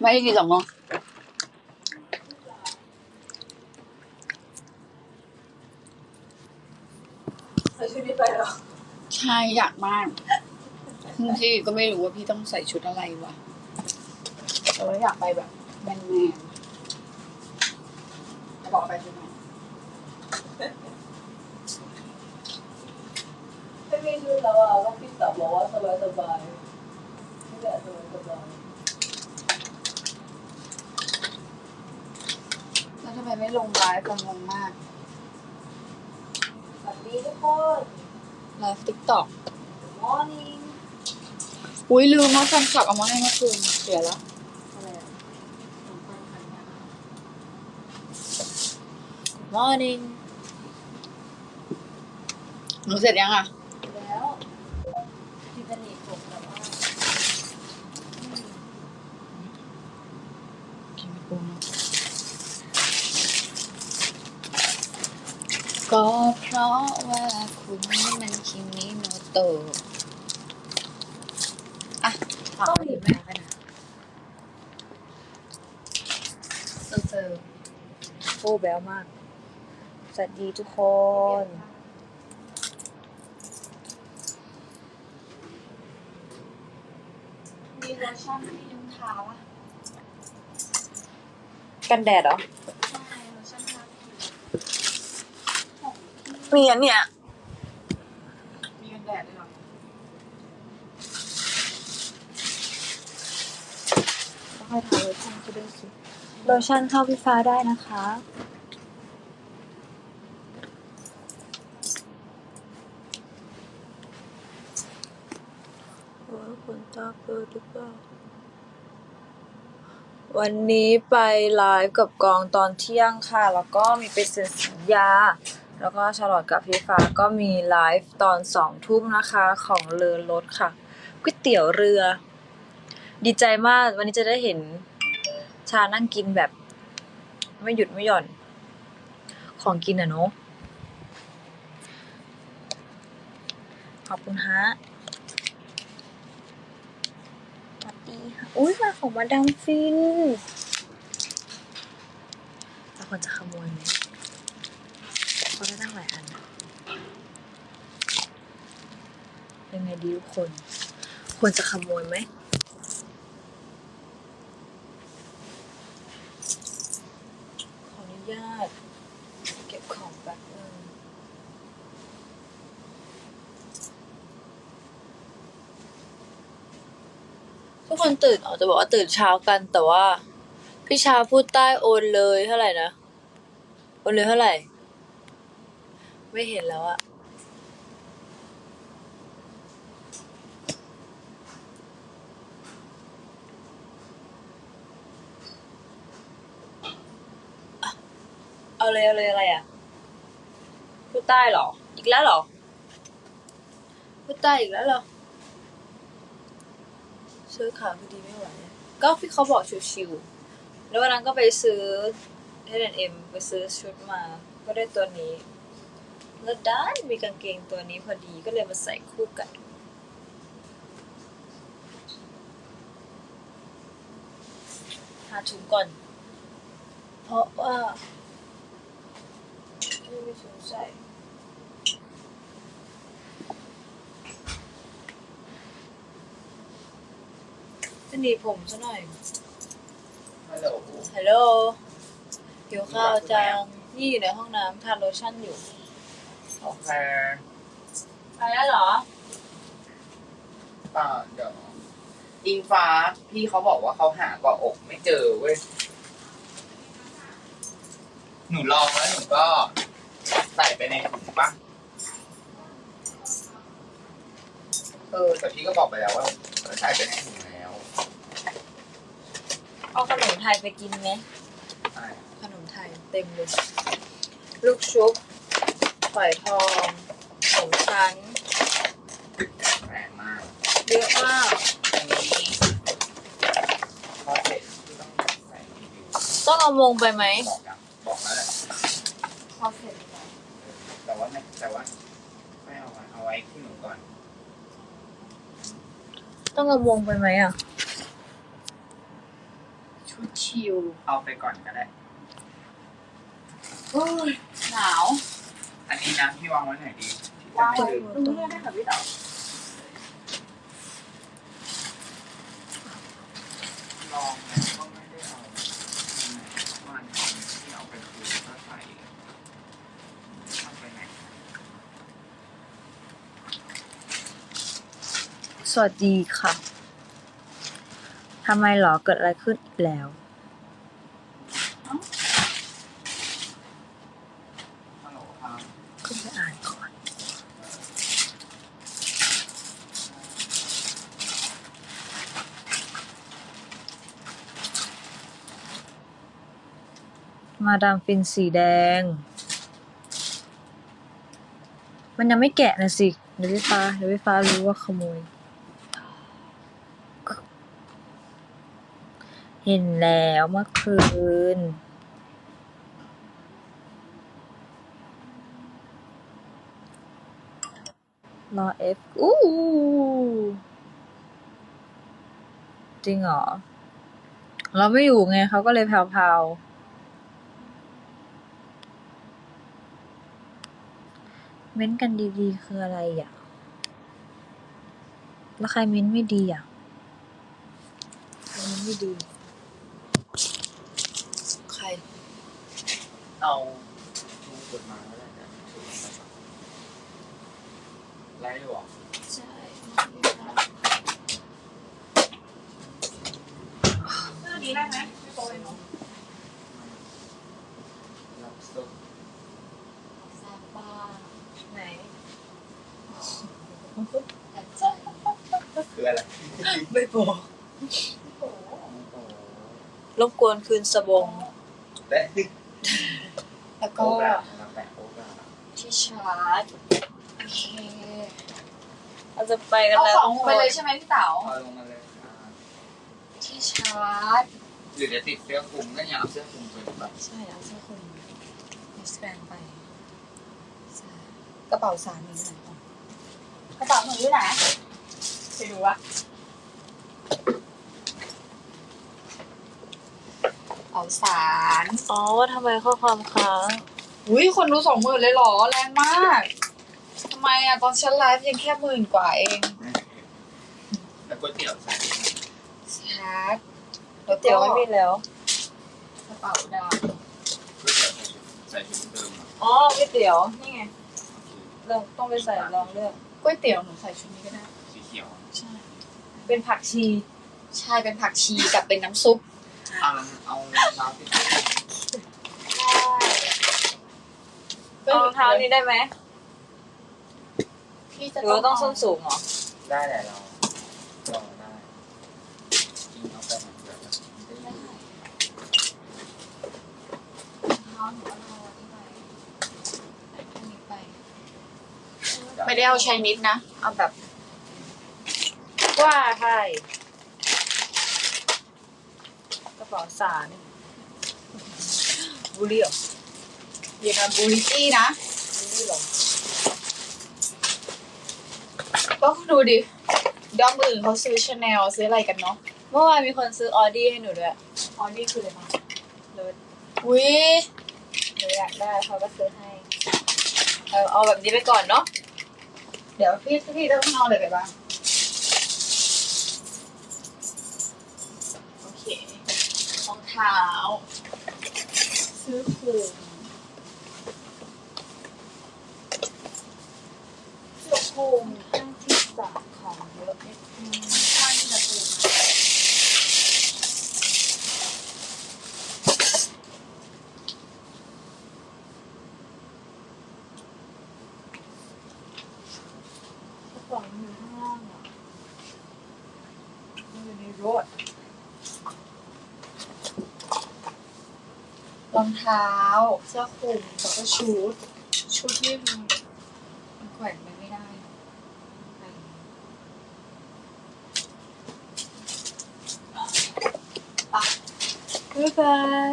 ไม่ได้กินสองโมงใส่ชุดนี้ไปเหรอใช่อยากมากพี่ก็ไม่รู้ว่าพี่ต้องใส่ชุดอะไรวะแต่ว่าอยากไปแบบแมนแมนจะบอกไปชุดไหนไม่มีชุดแล้วอะก็พี่สาวบอกว่าสบายสบายนี่แหละสบายสบาย แล้วทำไมไม่ลงไลฟ์กันงงมากสวัสดีทุกคนไลฟ์ติ๊กต็อกมอร์นิ่งอุ้ยลืมว่าแฟนคลับเอามาให้เมื่อคืนเสียแล้วอะไรอะของคนไทยนะ morning หนูเสร็จยังอะ แล้วที่จะหนีผมแต่ว่า กินไม่ปูนะ ก็เพราะว่าคุณนี่มันคิมิโนโตะอะฝากต้องไว้หนีดีบไหไหมมกันนะเซอร์เซอร์โอ้แบลมาก สวัสดีทุกคน มีโลชั่นที่ยุงทาปะกันแดดเหรอใช่โลชั่นทาผิว มีอันเนี้ยมีกันแดดด้วยเหรอต้องให้ทาโลชั่นก็ด้วยสิโลชั่นเข้าพี่ฟ้าได้นะคะ ว่าคนตาเปิดหรือเปล่า วันนี้ไปไลฟ์กับกองตอนเที่ยงค่ะ แล้วก็มีไปเซ็นสัญญา แล้วก็ชาลอตกับพี่ฟ้าก็มีไลฟ์ตอนสองทุ่มนะคะของเรือรถค่ะก๋วยเตี๋ยวเรือ ดีใจมากวันนี้จะได้เห็นชานั่งกินแบบ ไม่หยุดไม่หย่อน ของกินอะเนาะขอบคุณฮะสวัสดีค่ะอุ้ยมาของมาดามฟินแล้วคนจะขโมยไหม เขาได้ตั้งหลายอันนะยังไงดีทุกคน ควรจะขโมยไหมขออนุญาต เก็บของแป๊บนึงทุกคนตื่นอ๋อจะบอกว่าตื่นเช้ากันแต่ว่า พี่ชาพูดใต้โอนเลยเท่าไหร่นะ โอนเลยเท่าไหร่ ไม่เห็นแล้วอะเอาเลยเอาเลยอะไรอะพูดใต้หรอ อีกแล้วหรอพูดใต้อีกแล้วหรอซื้อขาพอดีไม่ไหวก็พี่เขาบอกชิวๆแล้ววันนั้นก็ไปซื้อ H&M ไปซื้อชุดมา ก็ได้ตัวนี้ แล้วด้านมีกางเกงตัวนี้พอดีก็เลยมาใส่คู่กัน หาถุงก่อน เพราะว่าไม่มีถุงใส่จะหนีบผมซะหน่อย ฮัลโหลฮัลโหลหิวข้าวจัง นี่อยู่ในห้องน้ำทานโลชั่นอยู่ โอเคไปแล้วเหรอป่าเดี๋ยวอิงฟ้าพี่เขาบอกว่าเขาหาเกาะอกไม่เจอเว้ย หนูลองแล้วหนูก็ใส่ไปในถุงปะเออแต่พี่ก็บอกไปแล้วว่าใส่ไปในถุงแล้วเอาขนมไทยไปกินไหม ใช่ขนมไทยเต็มเลย ลูกชุบ ฝอยทองขนมชั้นแรงมากเยอะมากอันนี้พอเสร็จพี่ต้องใส่รีวิวต้องเอามงไปไหมบอกยังบอกแล้วแหละพอเสร็จแต่ว่าไม่แต่ว่าไม่เอาไว้เอาไว้ที่หนูก่อน ต้องเอามงไปไหมอะชิลเอาไปก่อนก็ได้ โอ้ยหนาว อันนี้นะพี่วางไว้ไหนดีที่จะวางไม่ไว้ลืมตรงนี้ได้ค่ะพี่ต๋อลองแล้วก็ไม่ได้เอามันที่เอาไปคืนก็ใส่ทำไปไหนสวัสดีค่ะทำไมเหรอเกิดอะไรขึ้นอีกแล้ว ฮัลโหลครับ ขึ้นไปอ่านก่อน มาดามฟินสีแดง มันยังไม่แกะนะสิ เดี๋ยวพี่ฟ้า เดี๋ยวพี่ฟ้ารู้ว่าขโมย เห็นแล้วเมื่อคืนรอเอฟอู้จริงเหรอ เราไม่อยู่ไงเขาก็เลยแผ่วๆ ม้นกันดีๆคืออะไรอะแล้วใครเม้นไม่ดีอะใครเม้นไม่ดี ใคร เอาทูกดมาก็ได้นะถือมาก่อนไล่อยู่เหรอใช่เสื้อนี้ได้ไหมไม่โปรเลยเนาะ รับซุป ซาบ้า ไหน แต่ใจ คืออะไร ไม่บอก โอ้โหโอ้โหรบกวนคืนสบง และแล้วโอ๊ก็กอะมาแปะโอ๊กอะที่ชาร์จโอเคเราจะไปกันเอาแล้วของลงไปเลยใช่ไหมพี่เต๋าเอาลงมาเลยค่ะที่ชาร์จหรือจะติดเสื้อคลุมก็อย่าเอาเสื้อคลุมไปดีกว่าใช่เอาเสื้อคลุมมิสแกรนไปใช่กระเป๋าสารหนูอยู่ไหนก่อนกระเป๋าหนูอยู่ไหนไปดูวะกระ เป๋าสารอ๋อว่าทำไมข้อความค้างอุ้ยคนดูสองหมื่นเลยเหรอ แรงมากทำไมอะตอนฉันไลฟ์ยังแค่หมื่นกว่าเองแล้วก๋วยเตี๋ยวใส่ชาร์จแล้วเดี๋ยวไม่มีแล้ว กระเป๋าดก๋วยเตี๋ยวใส่ชุดใส่ชุดเดิมอะอ๋อก๋วยเตี๋ยว นี่ไงลองต้องไปใส่ลองเลือกำก๋วยเตี๋ยวหนูใส่ชุดนี้ก็ได้ สีเขียว ใช่ เป็นผักชี ใช่เป็นผักชีกับเป็นน้ำซุปเอาเอาเท้าที่รองเท้านี้ได้ไหมพี่หจะรือว่าต้องส้นสูงเหรอ ได้แหละเราลองได้จริงเอาไปเหมือนเดิมนะได้ได้อยู่รองเท้าหนูเอาอันนี้ไปอันนี้ไปไม่ได้เอาชายนิดนะ เอาแบบ ว่าใช่กระเป๋าสารบุหรี่เหรออย่างกับบูริตี้นะบุหรี่เหรอก็ดูดิด้อมอื่นเขาซื้อชาแนลซื้ออะไรกันเนาะเมื่อวานมีคนซื้อออดี้ให้หนูด้วยอ๋อนี่คืออะไรบ้างรถอุ้ยหนูอยากได้เขาก็ซื้อให้ เอาเอาแบบนี้ไปก่อนเนาะเดี๋ยวพี่พี่ต้องเอาอะไรไปบ้าง รองเท้า ซื้อคลุมเสื้อคลุมข้างที่สามของเยอะนิดนึงข้างที่จะคลุมกระเป๋าอยู่ข้างล่างอะมันอยู่ในรถ รองเท้า เสื้อคลุมแล้วก็ชุด ชุดที่มันมันแขวนไปไม่ได้ไปบ๊ายบาย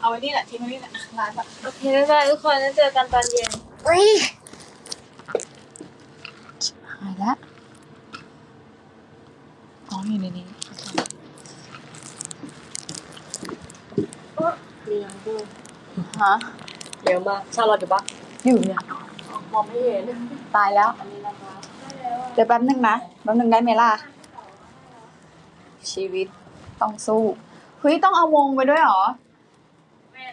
เอาไว้นี่แหละทิ้งไว้นี่แหละร้านแบบโอเคบ๊ายบายทุกคนแล้วเจอกันตอนเย็นเฮ้ยหายละอ๋ออยู่ในนี้ ฮะเยอะมากชาลอตอยู่ปะอยู่เนี่ยมองไม่เห็นตายแล้วเดี๋ยวแป๊บนึงนะแป๊บนึงได้ไหมล่ะ ชีวิตต้องสู้เฮ้ยต้องเอาวงไปด้วยเหรอแม่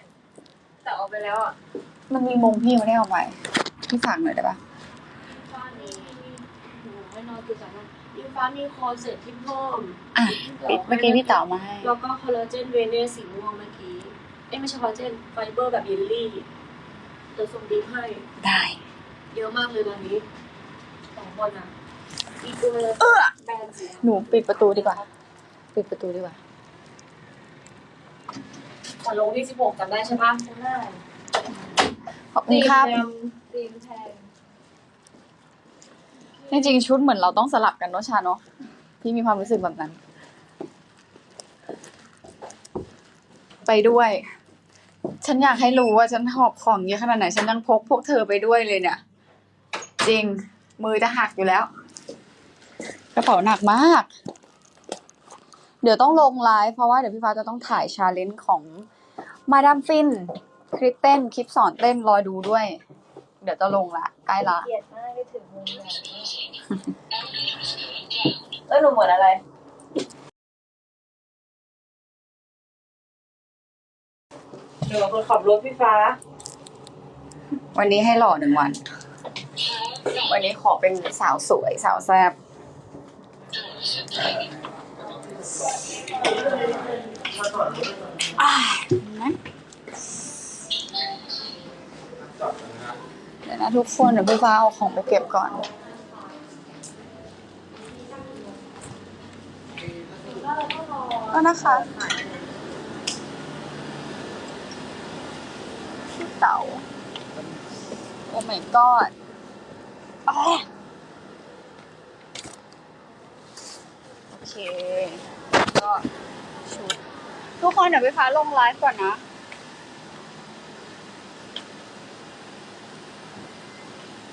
แต่เอาไปแล้วอะมันมีมงพี่ไม่ได้เอาไปพี่ฝากหน่อยได้ปะฟ้ามีหนูไม่นอนคือสามวันยูฟ้ามีคอเสร็จที่เพิ่มอะเมื่อกี้พี่เต๋ามาให้ แล้วก็คอลลาเจนเวเนสสีม่วงเมื่อกี้ เอ้ยไม่ใช่คอลลาเจนไฟเบอร์แบบเยลลี่เดี๋ยวส่งดีให้ ได้ เยอะมากเลยตอนนี้สองคนอะอีกตัวแบรนด์สีหนูปิดประตูดีกว่า ปิดประตูดีกว่าแต่ลงที่สิบหกจำได้ใช่ปะจำได้ขอบคุณครับตีมแพงจริงๆชุดเหมือนเราต้องสลับกันเนอะชาเนาะพี่มีความรู้สึกแบบนั้น ไปด้วย ฉันอยากให้รู้ว่าฉันหอบของเยอะขนาดไหน ฉันยังพกพวกเธอไปด้วยเลยเนี่ย จริง มือจะหักอยู่แล้ว กระเป๋าหนักมาก เดี๋ยวต้องลงไลฟ์เพราะว่าเดี๋ยวพี่ฟ้าจะต้องถ่ายชาเลนจ์ของมาดามฟิน คลิปเต้น คลิปสอนเต้นรอดูด้วย เดี๋ยวจะลงละ ใกล้ละ เกลียดมากที่ถึงมุมใหญ่แล้วหนูเหมือนอะไร นูเป็นคนขับรถพี่ฟ้า วันนี้ให้หล่อหนึ่งวัน วันนี้ขอเป็นสาวสวยสาวแซ่บอ่านะเดี๋ยวนะทุกคนเดี๋ยวพี่ฟ้าเอาของไปเก็บก่อน ก็นะคะ เต๋าโอ้ my god อ้าโอเค ก็ชุด ทุกคนเดี๋ยวไปฟ้าลงไลฟ์ก่อนนะ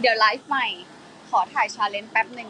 เดี๋ยวไลฟ์ใหม่ ขอถ่ายชาเลนจ์แป๊บหนึ่ง